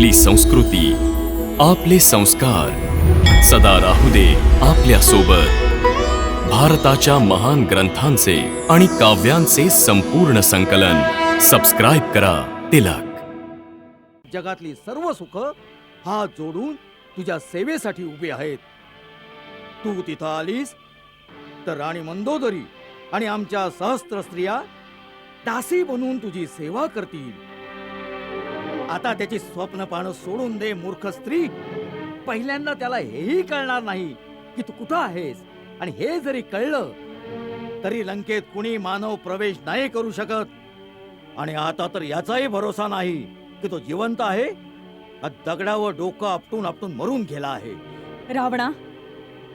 आपली संस्कृती आपले संस्कार. सदा राहू दे आपल्यासोबत भारताच्या महान ग्रंथांचे आणि काव्यांचे संपूर्ण संकलन. सबस्क्राईब करा तिलक. जगातली सर्व सुख हात जोडून तुझ्या सेवेसाठी उभी आहेत. तू तिथं आलीस तर राणी मंदोदरी आणि आमच्या सहस्त्र स्त्रिया दासी बनवून तुझी सेवा करतील. आता त्याची स्वप्न पाहणं सोडून दे मूर्ख स्त्री. पहिल्यांदा त्याला हेही कळणार नाही की तू कुठं आहेस. आणि हे जरी कळलं तरी लंकेत कुणी मानव प्रवेश नाही करू शकत. आणि आता तर याचाही भरोसा नाही की तो जिवंत आहे दगडावर डोकं आपटून आपटून मरून गेला आहे. रावणा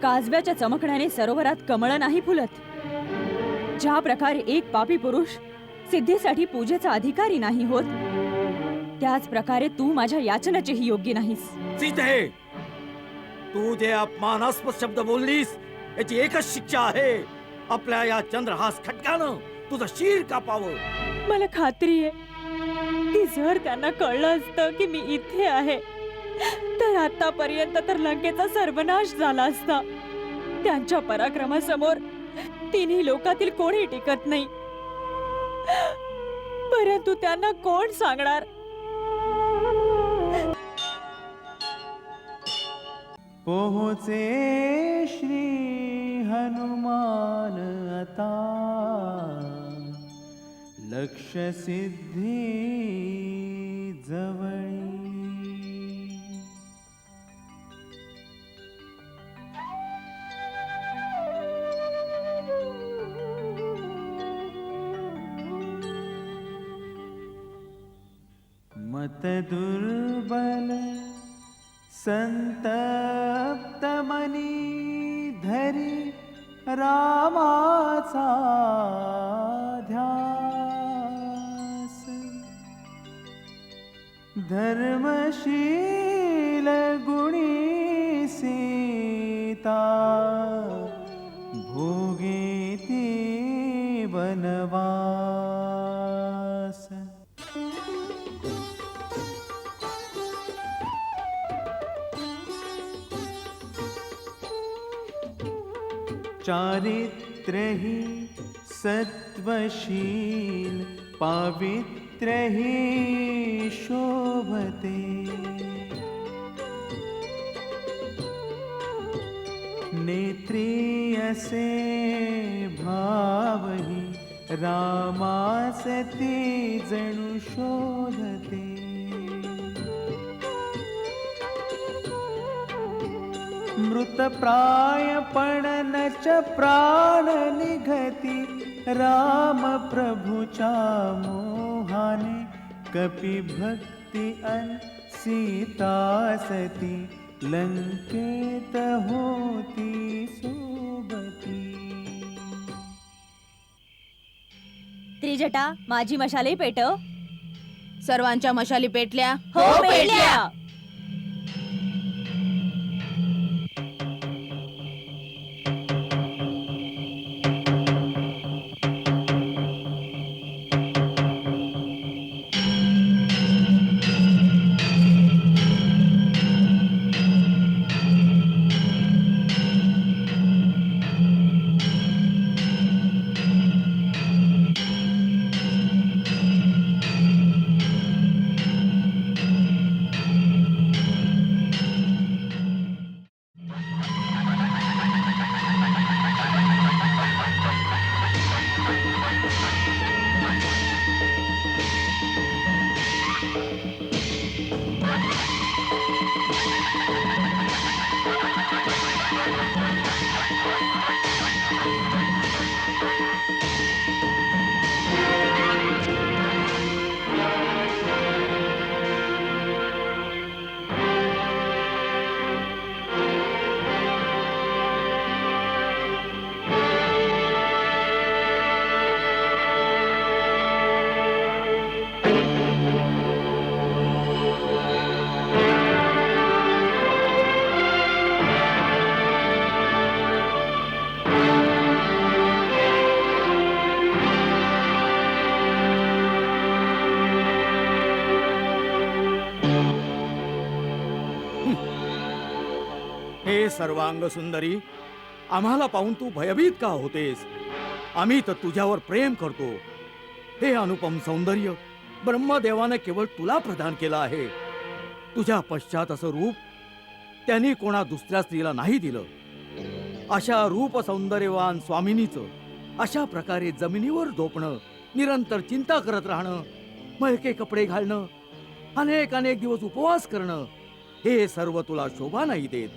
काजव्याच्या चमकण्याने सरोवरात कमळ नाही फुलत. ज्या प्रकारे एक पापी पुरुष सिद्धीसाठी पूजेचा अधिकारी नाही होत त्याच प्रकारे तू माझ्या याचनाचेही योग्य नाहीस. सीते तू जे अपमानास्पद शब्द बोललीस याची एकच शिक्षा आहे. आपल्या या चंद्रहास खटकानं तुझं शिर कापावं. मला खात्री आहे. की जर त्यांना कळलं असतं की मी इथे आहे तर आतापर्यंत तर लंकेचा सर्वनाश झाला असता. त्यांच्या पराक्रमासमोर तिन्ही लोकातील कोणी टिकत नाही. परंतु त्यांना कोण सांगणार? पोहोचे श्री हनुमान आता. लक्ष सिद्धी जवळी. मत दुर्बल संतप्त मनी धरी रामाचा ध्यास. धर्मशील गुणी सीता भोगेती बनवा. चारित्र सत्वशील पावित्रही शोभते। नेत्री असे भावही रामासती जणू शोधते। मृतप्रायपणनच प्राण निघती। राम प्रभुचा मोहाने कपि भक्ती अन सीता सती। लंकेत होती सोबती त्रिजटा माझी मशाले पेटव। सर्वांच्या मशाली पेटल्या। हो पेटल्या! सर्वांग सुंदरी आम्हाला पाहून तू भयभीत का होतेस? आम्ही तर तुझ्यावर प्रेम करतो. हे अनुपम सौंदर्य ब्रह्मदेवाने केवळ तुला प्रदान केलं आहे. तुझ्या पश्चात असं रूप त्यांनी कोणा दुसऱ्या स्त्रीला नाही दिलं. अशा रूप सौंदर्यवान स्वामिनीचं अशा प्रकारे जमिनीवर झोपणं निरंतर चिंता करत राहणं मळके कपडे घालणं अनेक अनेक दिवस उपवास करणं हे सर्व तुला शोभा नाही देत.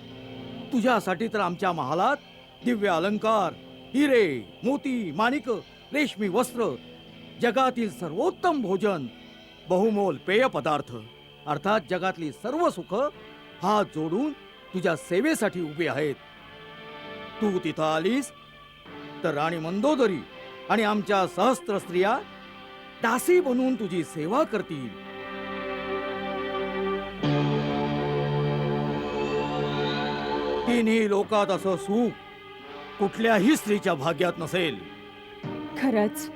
तुझ्यासाठी तर आमच्या महालात दिव्य अलंकार हिरे मोती माणिक रेशमी वस्त्र जगातील सर्वोत्तम भोजन बहुमोल पेय पदार्थ अर्थात जगातली सर्व सुख हात जोडून तुझ्या सेवेसाठी उभे आहेत. तू तिथं आलीस तर राणी मंदोदरी आणि आमच्या सहस्त्र स्त्रिया दासी बनवून तुझी सेवा करतील. तिन्ही लोकात असं सुख कुठल्याही स्त्रीच्या भाग्यात नसेल. खरंच.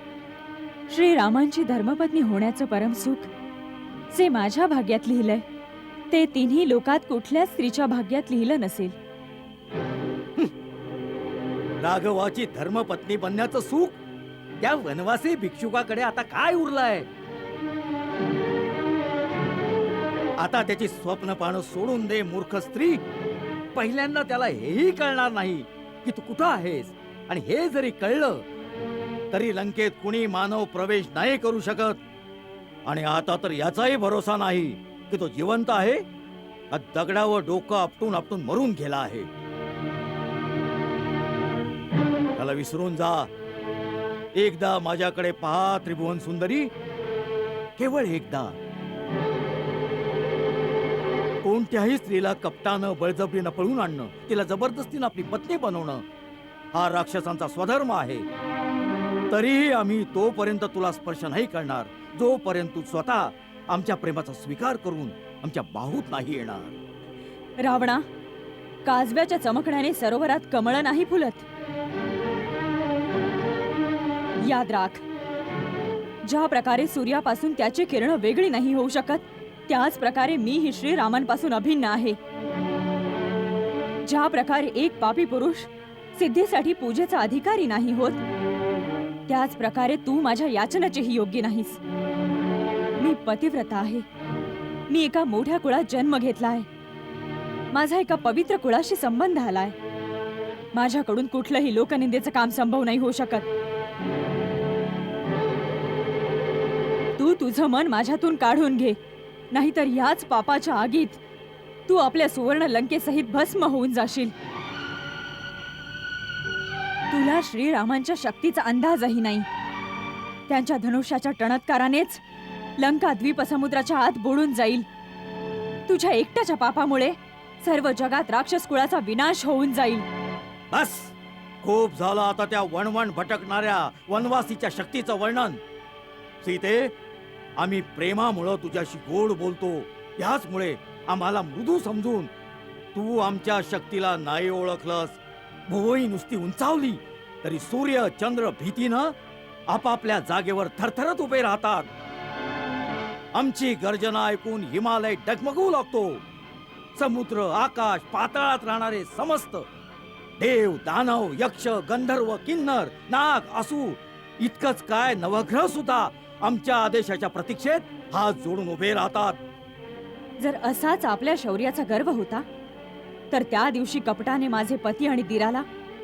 श्रीरामांची धर्मपत्नी होण्याचं परमसुख जे माझ्या भाग्यात लिहिलंय ते तिन्ही लोकात कुठल्याच स्त्रीच्या भाग्यात लिहिलं नसेल. राघवाची धर्मपत्नी बनण्याचं सुख त्या वनवासी भिक्षुकाकडे आता काय उरलंय? आता त्याची स्वप्न पाहणं सोडून दे मूर्ख स्त्री. पहिल्यांदा त्याला हेही कळणार नाही की तू कुठं आहेस. आणि हे जरी कळलं तरी लंकेत कुणी मानव प्रवेश नाही करू शकत. आणि आता तर याचाही भरोसा नाही की तो जिवंत आहे. का दगडावर डोकं आपटून आपटून मरून गेला आहे. त्याला विसरून जा. एकदा माझ्याकडे पहा त्रिभुवन सुंदरी. केवळ एकदा. कोणत्याही स्त्रीला कपटानं बळजबरीनं पळून आणणं तिला जबरदस्तीनं आपली पत्नी बनवणं हा राक्षसांचा स्वधर्म आहे. तरीही आम्ही तोपर्यंत तुला स्पर्श नाही करणार जोपर्यंत तू स्वतः आमच्या प्रेमाचा स्वीकार करून आमच्या बाहूत नाही येणार. रावणा काजव्याच्या चमकण्याने सरोवरात कमळ नाही फुलत. याद राख. ज्या प्रकारे सूर्यापासून त्याची किरण वेगळी नाही होऊ शकत त्याच प्रकारे मी ही श्रीरामांपासून अभिन्न आहे. ज्या प्रकारे एक पापी पुरुष सिद्धीसाठी पूजेचा अधिकारी नाही होत त्याच प्रकारे तू माझ्या याचनेचेही योग्य नाहीस. मी पतिव्रता आहे. मी एका मोठ्या कुळात जन्म घेतलाय. माझा एका पवित्र कुळाशी संबंध आलाय. माझ्याकडून कुठलंही लोकनिंदेचं काम संभव नाही होऊ शकत. तू तुझं मन माझ्यातून काढून घे. नाहीतर याच पापाच्या आगीत तू आपल्या सुवर्ण लंकेसहित भस्म होऊन जाशील. तुला श्रीरामांच्या शक्तीचा अंदाजही नाही. त्यांच्या धनुष्याच्या टणत्कारानेच लंका द्वीपसमुद्राच्या आत बुडून जाईल. तुझ्या एकट्याच्या पापामुळे सर्व जगात राक्षस कुळाचा विनाश होऊन जाईल. बस! खूप झालं आता त्या वणवण भटकणाऱ्या वनवासीच्या शक्तीचं वर्णन. सीते आम्ही प्रेमामुळं तुझ्याशी गोड बोलतो. ह्याचमुळे आम्हाला मृदू समजून तू आमच्या शक्तीला नाही ओळखलंस. भुवई नुसती उंचावली तरी सूर्य चंद्र भीतीनं आपापल्या जागेवर थरथरत उभे राहतात. आमची गर्जना ऐकून हिमालय डगमगू लागतो. समुद्र आकाश पाताळात राहणारे समस्त देव दानव यक्ष गंधर्व किन्नर नाग असू इतकंच काय नवग्रह सुद्धा आमच्या आदेशाच्या प्रतीक्षेत हात जोडून उभे राहतात. जर असाच आपल्या शौर्याचा गर्व होता तर त्या दिवशी कपटाने माझे पती आणि दिराला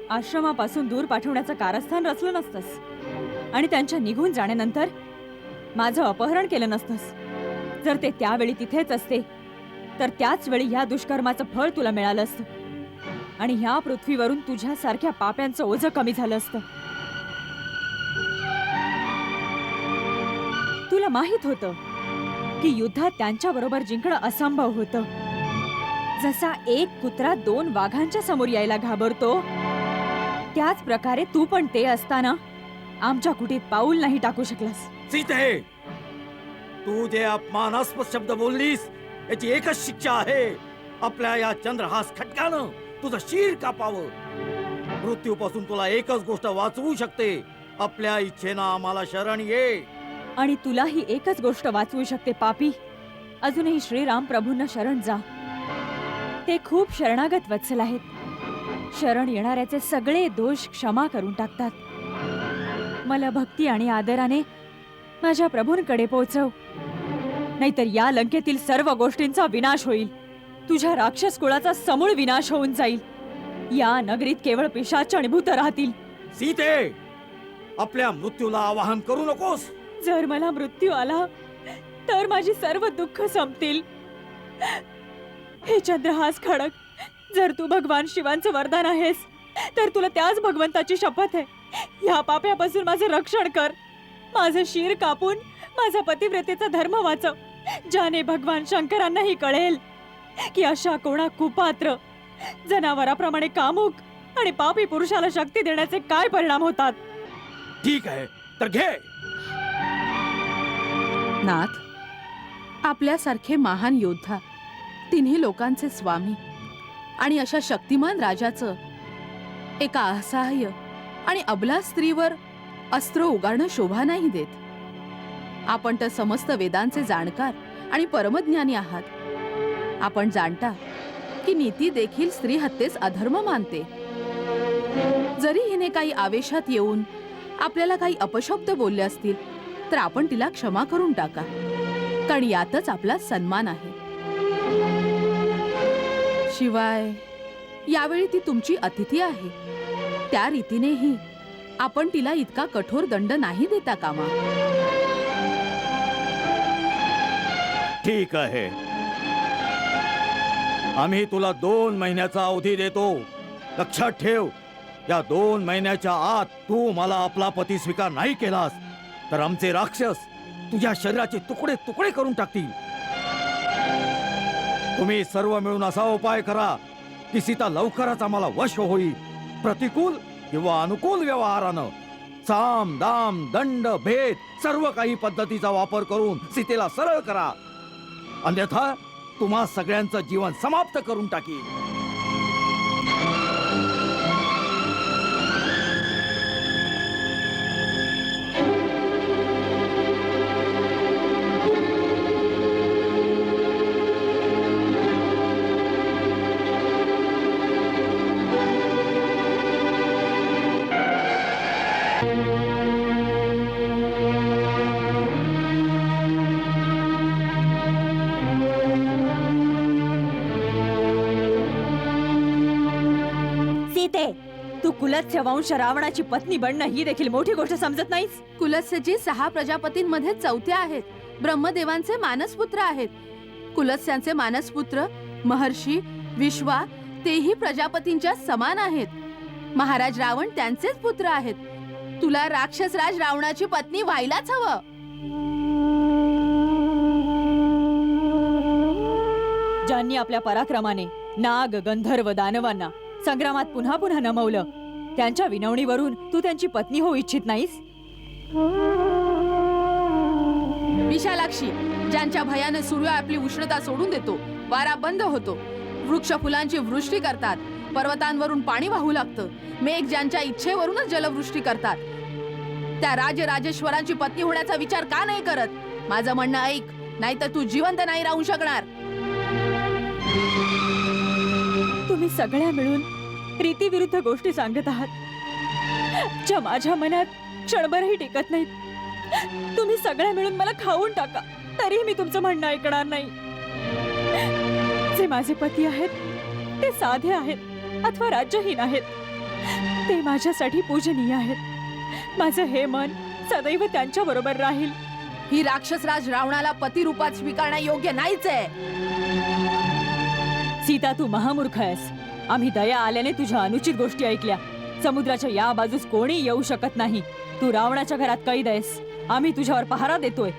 आश्रमापासून दूर पाठवण्याचं कारस्थान रचलं नसतंस. आणि त्यांच्या निघून जाण्यानंतर माझं अपहरण केलं नसतंस. जर ते त्यावेळी तिथेच असते तर त्याच वेळी ह्या दुष्कर्माचं फळ तुला मिळालं असतं. आणि ह्या पृथ्वीवरून तुझ्यासारख्या पाप्यांचं ओझं कमी झालं असतं. तुला माहीत होतं की युद्धात त्यांच्या बरोबर जिंकणं असंभव होतं. जसा एक कुत्रा दोन वाघांच्या समोर यायला घाबरतो त्याच प्रकारे तू पण ते असताना आमच्या कुटीत पाऊल नाही टाकू शकलास. सीते तू जे अपमानास्पद शब्द बोललीस याची एकच शिक्षा आहे. आपल्या या चंद्रहास खटकानं तुझं शीर कापावं. मृत्यूपासून तुला एकच गोष्ट वाचवू शकते. आपल्या इच्छेनं आम्हाला शरण ये. आणि तुला ही एकच गोष्ट वाचवू शकते पापी. अजूनही श्रीराम प्रभूंना शरण जा. ते खूप शरणागत वत्सल आहेत. शरण येणाऱ्याचे सगळे दोष क्षमा करून टाकतात. मला भक्ती आणि आदराने माझ्या प्रभूंकडे पोहोचव नाहीतर या लंकेतील सर्व गोष्टींचा विनाश होईल. तुझ्या राक्षस कुळाचा समूळ विनाश होऊन जाईल. या नगरीत केवळ पिशाच राहतील. सीते आपल्या मृत्यूला आवाहन करू नकोस. जर मला मृत्यू आला तर माझी सर्व दुःख संपतील. हे चंद्रहास खडक जर तू भगवान शिवांचं वरदान आहेस तर तुला त्याच भगवंताची शपथ आहे. या पाप्यापासून माझं रक्षण कर. माझं शिर कापून माझा पतिव्रतेचा धर्म वाचव ज्याने भगवान शंकरांनाही कळेल की अशा कोणा कुपात्र जनावराप्रमाणे कामुक आणि पापी पुरुषाला शक्ती देण्याचे काय परिणाम होतात? ठीक आहे तर घे. नाथ आपल्यासारखे महान योद्धा तिन्ही लोकांचे स्वामी आणि अशा शक्तिमान राजाचं एका असहाय्य आणि अबला स्त्रीवर अस्त्र उगारणं शोभा नाही देत. आपण तर समस्त वेदांचे जाणकार आणि परमज्ञानी आहात. आपण जाणता की नीती देखील स्त्री हत्येस अधर्म मानते. जरी हिने काही आवेशात येऊन आपल्याला काही अपशब्द बोलले असतील तर आपण तिला क्षमा करून टाका. कारण यातच आपला सन्मान आहे. शिवाय यावेळी ती तुमची अतिथी आहे. त्या रीतीनेही आपण तिला इतका कठोर दंड नाही देता कामा. ठीक आहे. आम्ही तुला दोन महिन्याचा अवधी देतो. लक्षात ठेव या दोन महिन्याच्या आत तू मला आपला पती स्वीकार नाही केलास. तर आमचे राक्षस तुझ्या शरीराचे तुकडे तुकडे करून टाकतील. तुम्ही सर्व मिळून असा उपाय करा की सीता लवकरच आम्हाला वश होईल. प्रतिकूल किंवा अनुकूल व्यवहारानं साम दाम दंड भेद सर्व काही पद्धतीचा वापर करून सीतेला सरळ करा. अन्यथा तुम्हा सगळ्यांचं जीवन समाप्त करून टाकी सीते तू कुलस्य वंश रावणाची पत्नी बनणं ही देखील मोठी गोष्ट समजत नाहीस? कुलस्यजी सहा प्रजापतींमध्ये चौथ्या आहेत. ब्रह्मदेवांचे मानसपुत्र आहेत. कुलस्यांचे मानसपुत्र महर्षी विश्वा तेही प्रजापतींच्या समान आहेत. महाराज रावण त्यांचेच पुत्र आहेत. तुला राक्षसराज रावणाची पत्नी व्हायलाच हवं. ज्यांनी आपल्या पराक्रमाने नाग गंधर्व दानवांना संग्रामात पुन्हा पुन्हा नमवलं. त्यांच्या विनवणीवरून तू त्यांची पत्नी होऊ इच्छित नाहीस? विशालाक्षी ज्यांच्या भयाने सूर्य आपली उष्णता सोडून देतो वारा बंद होतो. वृक्ष फुलांची वृष्टी करतात पर्वतांवरून पाणी वाहू लागतं. मेघ ज्यांच्या इच्छेवरूनच जलवृष्टी करतात. त्या राजराजेश्वरांची पत्नी होण्याचा विचार का नाही करत? माझं म्हणणं ऐक नाहीतर तू जिवंत नाही राहू शकणार. तुम्ही सगळ्या मिळून रीतीविरुद्ध गोष्टी सांगत आहात. ज्या माझ्या मनात क्षणभरही टिकत नाहीत. तुम्ही सगळ्या मिळून मला खाऊन टाका. तरीही मी तुमचं म्हणणं ऐकणार नाही. जे माझे पती आहेत ते साधे आहेत अथवा राज्यहीन आहेत. ते माझ्यासाठी पूजनीय आहेत. माझं हे मन सदैव त्यांच्या बरोबर राहील. ही राक्षसराज रावणाला पती रूपात स्वीकारणं योग्य नाहीच आहे. सीता तू महामूर्ख आहेस. आम्ही दया आल्याने तुझ्या अनुचित गोष्टी ऐकल्या. समुद्राच्या या बाजूस कोणी येऊ शकत नाही. तू रावणाच्या घरात कैद आहेस. आम्ही तुझ्यावर पहारा देतोय.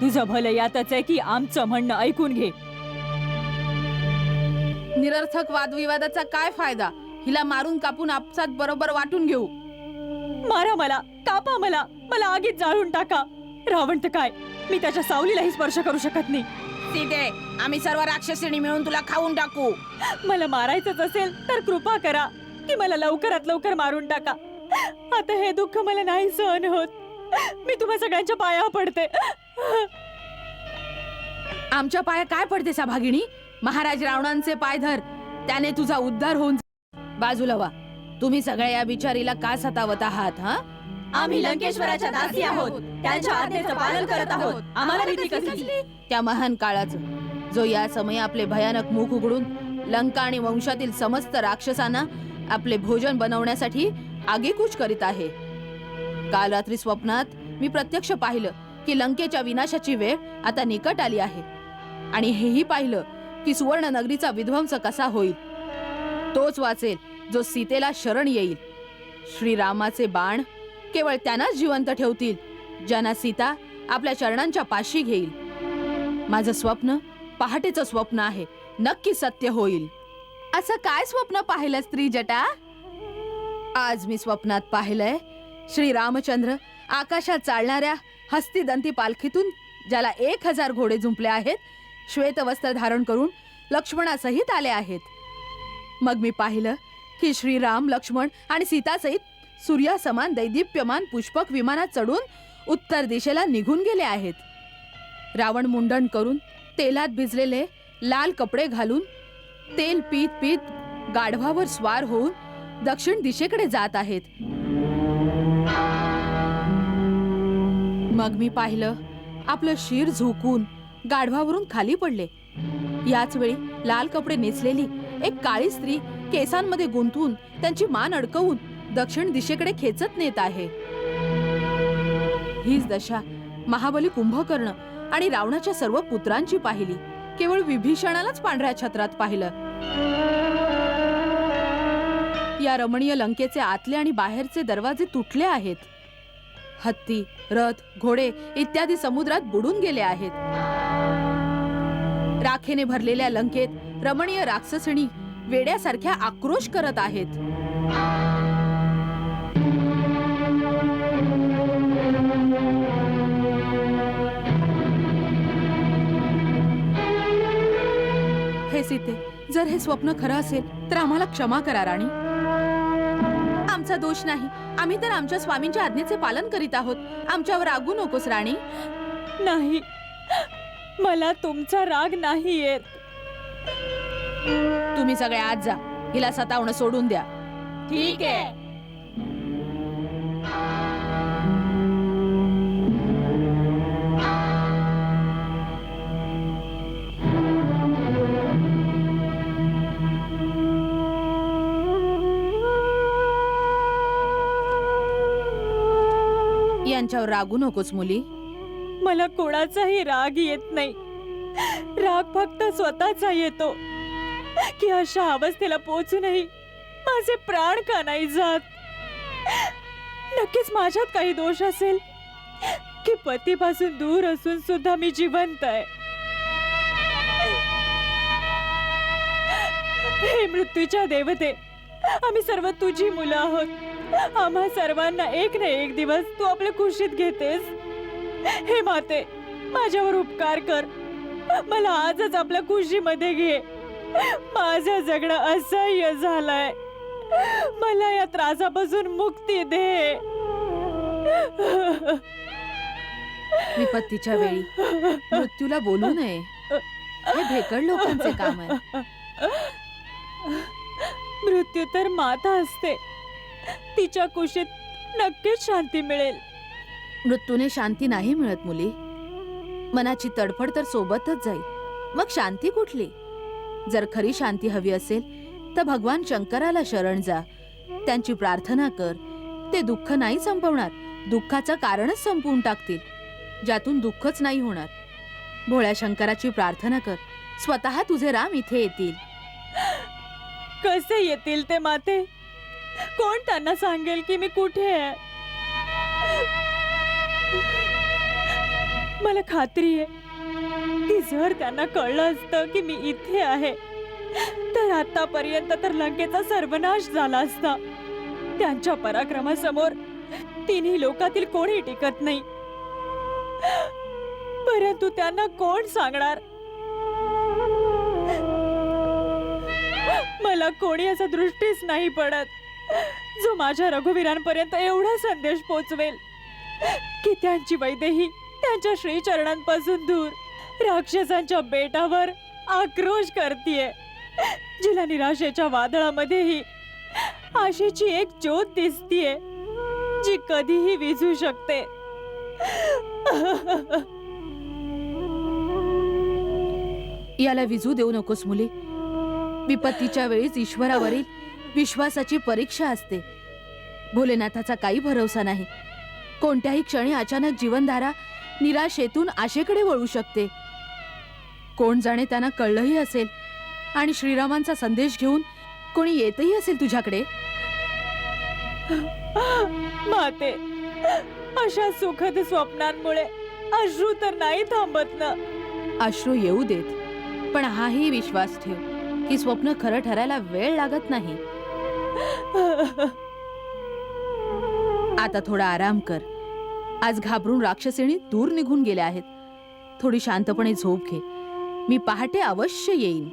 तुझं भलं यातच आहे की आमचं म्हणणं ऐकून घे. निरर्थक वादविवादाचा काय फायदा? हिला मारून कापून आपसात बरोबर वाटून घेऊ. मारा मला. कापा मला. मला आगीत जाळून टाका. रावण तर काय? मी त्याच्या सावलीलाही स्पर्श करू शकत नाही. सीते आम्ही सर्व राक्षसिणी मिळून तुला खाऊन टाकू. मला मारायचंच असेल तर कृपा करा की मला लवकरात लवकर मारून टाका. आता हे दुःख मला नाही सहन होत. मी तुम्हा सगळ्यांच्या पाया पडते. आमच्या पाया काय पडते भागिणी महाराज रावणांचे पाय धर. त्याने तुझा उद्धार होऊन बाजूला व्हा तुम्ही सगळ्या या बिचारीला का सतावत आहात हा? आम्ही लंकेश्वराच्या दासी आहोत. त्यांच्या आज्ञेचं पालन करत आहोत. आम्हाला भीती कसली? त्या महान काळाचं जो या समयी आपले भयानक मुख उघडून लंका आणि वंशातील समस्त राक्षसांना आपले भोजन बनवण्यासाठी आगेकूच करीत आहे. काल रात्री स्वप्नात मी प्रत्यक्ष पाहिलं की लंकेच्या विनाशाची वेळ आता निकट आली आहे. आणि हेही पाहिलं की सुवर्ण नगरीचा विध्वंस कसा होईल? तोच वाचेल जो सीतेला शरण येईल. श्रीरामाचे बाण केवळ त्यांनाच जिवंत ठेवतील ज्यांना सीता आपल्या चरणांच्या पाशी घेईल. माझं स्वप्न पहाटेचं स्वप्न आहे नक्की सत्य होईल. असं काय स्वप्न पाहिलं स्त्री जटा? आज मी स्वप्नात पाहिलंय श्री रामचंद्र आकाशात चालणाऱ्या हस्तिदंती पालखीतून ज्याला एक हजार घोडे झुंपले आहेत श्वेत वस्त्र धारण करून लक्ष्मणासहित आले आहेत. मग मी पाहिलं की श्रीराम लक्ष्मण आणि सीतासहित सूर्यासमान दैदिप्यमान पुष्पक विमानात चढून उत्तर दिशेला निघून गेले आहेत. रावण मुंडण करून तेलात भिजलेले लाल कपडे घालून तेल पीत पीत गाढवावर स्वार होऊन दक्षिण दिशेकडे जात आहेत. मग मी पाहिलं आपलं शिर झोकून गाढवावरून खाली पडले. याच वेळी लाल कपडे नेसलेली एक काळी स्त्री केसांमध्ये गुंतवून त्यांची मान अडकवून दक्षिण दिशेकडे खेचत नेत आहे. हीच दशा महाबली कुंभकर्ण आणि रावणाच्या सर्व पुत्रांची पाहिली. केवळ विभीषणालाच पांढऱ्या छत्रात पाहिलं. या रमणीय लंकेचे आतले आणि बाहेरचे दरवाजे तुटले आहेत. हत्ती रथ घोडे इत्यादी समुद्रात बुडून गेले आहेत. राखेने भरलेल्या लंकेत रमणीय राक्षसिणी वेड्यासारख्या आक्रोश करत आहेत. हे सीते. जर हे स्वप्न खरं असेल तर आम्हाला क्षमा करा राणी. आमचा दोष नाही. आम्ही तर आमच्या स्वामींच्या आज्ञेचे पालन करीत आहोत. आमच्यावर रागू नकोस राणी. नाही. मला तुमचा राग नाही येत. तुम्ही सगळे आज जा. हिला सतावणं सोडून द्या. ठीक आहे. त्यांच्यावर रागू नकोस मुली. मला कोणाचाही राग येत नाही. राग फक्त स्वतःचा येतो. की अशा अवस्थेला पोहोचूनही माझे प्राण का नाही जात? नक्कीच माझ्यात काही दोष असेल. की पतीपासून दूर असून सुद्धा मी जिवंत आहे. हे मृत्यूच्या देवते. आम्ही सर्व तुझी मुलं आहोत. आम्हा सर्वांना एक ना एक दिवस तू आपल्या खुशीत घेतेस. हे माते माझ्यावर उपकार कर. मला आजच आपल्या खुशीमध्ये घे. माझं जगणं असह्य झालंय. मला या त्रासापासून मुक्ती दे. विपत्तीच्या वेळी मृत्यूला बोलू नये. हे भेकड लोकांचे काम आहे. मृत्यू तर माता असते. तिच्या कुशीत नक्कीच शांती मिळेल. मृत्यूने शांती नाही मिळत मुली. मनाची तडफड तर सोबतच जाईल. मग शांती कुठली? जर खरी शांती हवी असेल तर भगवान शंकराला शरण जा. त्यांची प्रार्थना कर. ते दुःख नाही संपवणार. दुःखाचं कारणच संपवून टाकतील. ज्यातून दुःखच नाही होणार. भोळ्या शंकराची प्रार्थना कर. स्वतः तुझे राम इथे येतील. कसे येतील ते माते? कोण त्यांना सांगेल की मी कुठे आहे? मला खात्री आहे. की जर त्यांना कळलं असतं की मी इथे आहे तर आतापर्यंत तर लंकेचा सर्वनाश झाला असता. त्यांच्या पराक्रमासमोर तिन्ही लोकातील कोणी टिकत नाही. परंतु त्यांना कोण सांगणार? मला कोणी असा दृष्टीच नाही पडत. जो माझ्या रघुवीरांपर्यंत एवढा संदेश पोचवेल. की त्यांची वैदेही त्यांच्या श्रीचरणांपासून दूर. राक्षसांच्या बेटावर आक्रोश करतीये. जिला निराशेच्या वादळामध्येही आशेची एक ज्योत दिसतीये जी कधीही विझू शकते. याला विजू देऊ नकोस मुली. विपत्तीच्या वेळीच ईश्वरावरील विश्वासाची परीक्षा असते. भोलेनाथाचा काही भरोसा नाही. कोणत्याही क्षणी अचानक जीवनधारा निराशेतून आशेकडे वळू शकते. कोण जाणे त्यांना कळलंही असेल आणि श्रीरामांचा संदेश घेऊन कोणी येतही असेल तुझ्याकडे? माते अशा सुखद स्वप्नांमुळे अश्रू तर नाही थांबत ना. अश्रू येऊ देत पण हाही विश्वास ठेव. की स्वप्न खरं ठरायला वेळ लागत नाही. आता थोडा आराम कर. आज घाबरून राक्षसिणी दूर निघून गेल्या आहेत. थोडी शांतपणे झोप घे. मी पहाटे अवश्य येईन.